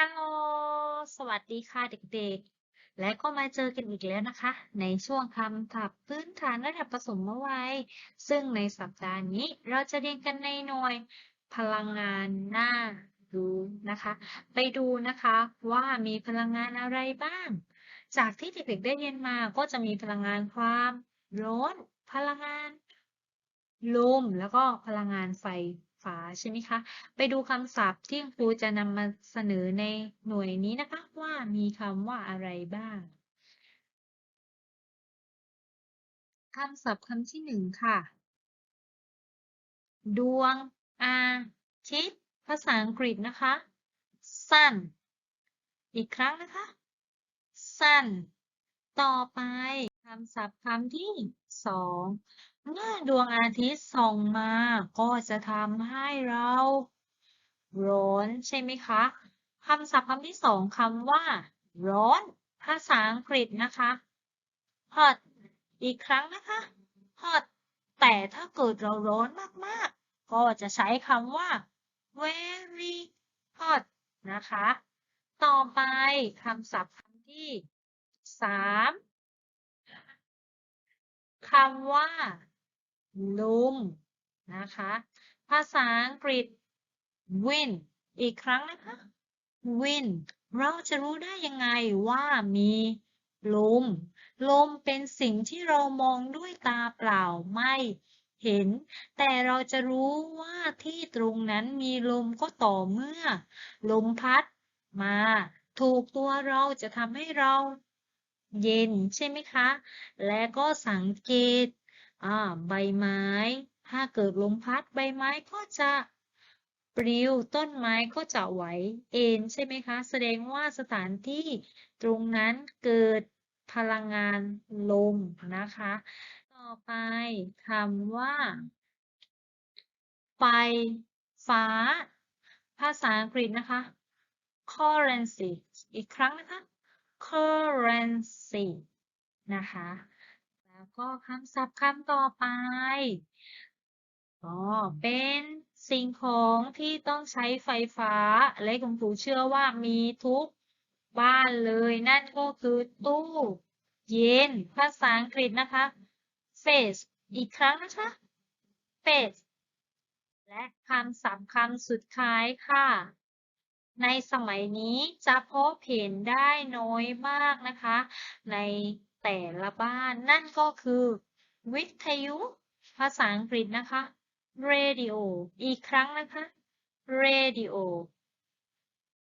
ฮัลโหล สวัสดีค่ะเด็กๆ และก็มาเจอกันอีกแล้วนะคะ ในช่วงคำศัพท์พื้นฐานระดับประถมวัยซึ่งในสัปดาห์นี้เราจะเรียนกันในหน่วยพลังงานหน้าดูนะคะ ไปดูนะคะว่ามีพลังงานอะไรบ้าง จากที่เด็กๆได้เรียนมาก็จะมีพลังงานความร้อน พลังงานลมแล้วก็พลังงานไฟาใช่ไหมคะ ไปดูคำศัพท์ที่ครูจะนำมาเสนอในหน่วยนี้นะคะว่ามีคำว่าอะไรบ้างคำศัพท์คำที่หนึ่งค่ะ ดวงอาทิตย์ภาษาอังกฤษนะคะ sun อีกครั้งนะคะ sun ต่อไปำศัพท์คำที่สองเมื่อดวงอาทิตย์ส่องมา ก็จะทำให้เราร้อนใช่ไหมคะคำศัพท์คำที่สองคำว่า ร้อน ภาษาอังกฤษนะคะ hot อีกครั้งนะคะ hot แต่ถ้าเกิดเราร้อนมากๆ ก็จะใช้คำว่า very hot นะคะ ต่อไปคำศัพท์คำที่สาม คำว่าลมนะคะ ภาษาอังกฤษ win อีกครั้งนะคะ win เราจะรู้ได้ยังไงว่ามีลม ลมเป็นสิ่งที่เรามองด้วยตาเปล่าไม่เห็น แต่เราจะรู้ว่าที่ตรงนั้นมีลมก็ต่อเมื่อ ลมพัดมา ถูกตัวเราจะทำให้เรา เย็นใช่ไหมคะ และก็สังเกตใบไม้ ถ้าเกิดลมพัดใบไม้ก็จะปลิวต้นไม้ก็จะไหวเอ็นใช่ไหมคะ แสดงว่าสถานที่ตรงนั้นเกิดพลังงานลมนะคะ ต่อไปคำว่า ไฟฟ้า ภาษาอังกฤษนะคะ currency อีกครั้งนะคะ currency นะคะ แล้วก็คำศัพท์คำต่อไปก็เป็นสิ่งของที่ต้องใช้ไฟฟ้า และคุณครูเชื่อว่ามีทุกบ้านเลย นั่นก็คือตู้เย็น ภาษาอังกฤษนะคะ fridge อีกครั้งนะคะ fridge และคำศัพท์คำสุดท้ายค่ะ ในสมัยนี้จะพบเห็นได้น้อยมากนะคะ ในแต่ละบ้านนั่นก็คือ วิทยุ ภาษาอังกฤษนะคะ radio อีกครั้งนะคะ radio